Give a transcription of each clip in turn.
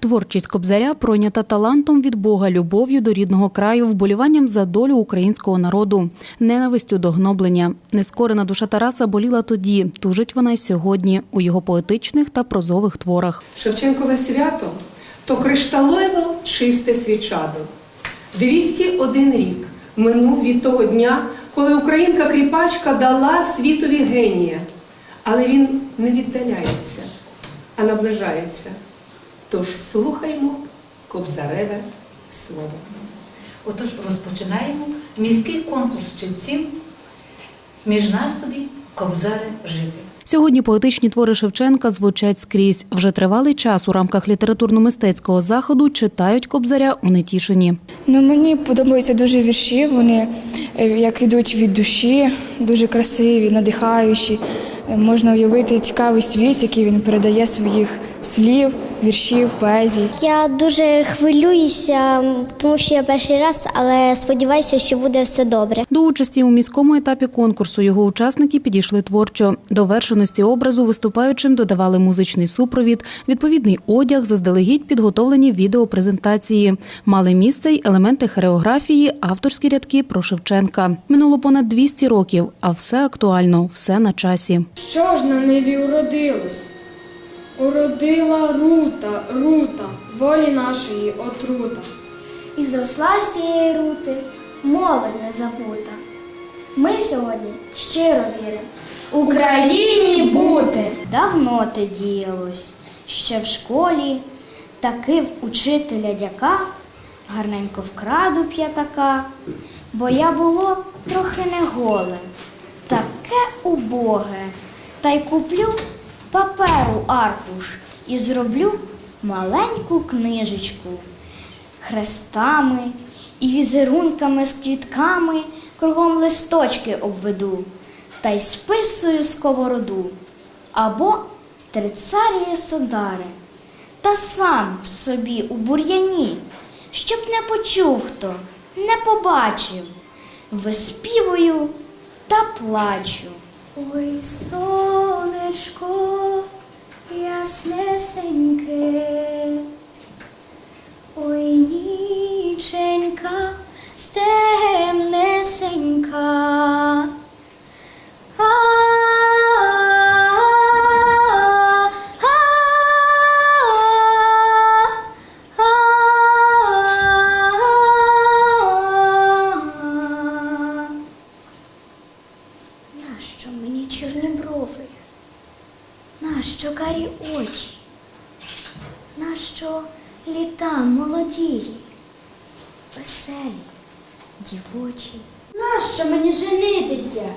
Творчість Кобзаря пройнята талантом від Бога, любов'ю до рідного краю, вболіванням за долю українського народу, ненавистю до гноблення. Нескорена душа Тараса боліла тоді, тужить вона й сьогодні у його поетичних та прозових творах. Шевченкове свято то кришталево чисте свічадо. 201 рік минув від того дня, коли українка кріпачка дала світові генія. Але він не віддаляється, а наближається. Тож слухаймо Кобзареве слово. Отож розпочинаємо міський конкурс ченців між нас тобі, кобзаре, жити. Сьогодні поетичні твори Шевченка звучать скрізь. Вже тривалий час у рамках літературно-мистецького заходу читають Кобзаря у Нетішині. Ну, мені подобаються дуже вірші. Вони е, як йдуть від душі, дуже красиві, надихаючі. Е, Можна уявити цікавий світ, який він передає своїх слів, віршів, поезій. Я дуже хвилююся, тому що я перший раз, але сподіваюся, що буде все добре. До участі у міському етапі конкурсу його учасники підійшли творчо. До вершеності образу виступаючим додавали музичний супровід, відповідний одяг, заздалегідь підготовлені відеопрезентації. Мали місце й елементи хореографії, авторські рядки про Шевченка. Минуло понад 200 років, а все актуально, все на часі. Що ж на небі уродилось? Уродила рута, рута, волі нашої отрута. І зросла з тієї рути молодь не забута. Ми сьогодні щиро віримо. Україні бути! Давно те діялось, ще в школі, таки в учителя дяка, гарненько вкраду п'ятака, бо я було трохи не голе, таке убоге, та й куплю паперу аркуш і зроблю маленьку книжечку хрестами і візерунками з квітками кругом листочки обведу та й списую сковороду або трицаріє содаре, та сам собі у бур'яні, щоб не почув хто, не побачив, виспівую та плачу. Ой, сонечко, яснесеньке, Ой, ніченька, темнесенька. Нащо мені чорні брови? Нащо карі очі? Нащо літа молодії, веселі, дівочі? Нащо мені женитися?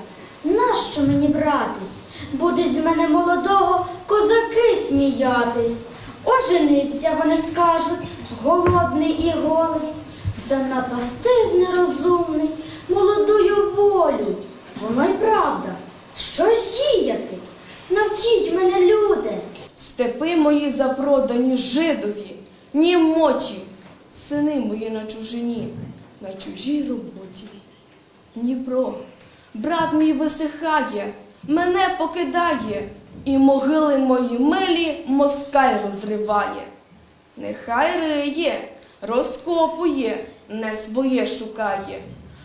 Нащо мені братись? Будуть з мене молодого козаки сміятись. Оженився, вони скажуть, голодний і голий, занапастив нерозумний, молодую волю. Воно й правда. Що ж діяти? Навчіть мене, люди. Степи мої запродані жидові, німоті, сини мої на чужині, на чужій роботі. Дніпро, брат мій висихає, мене покидає, і могили мої милі москаль розриває. Нехай риє, розкопує, не своє шукає.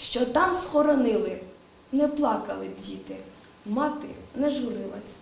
що там схоронили, не плакали б діти, мати не журилась.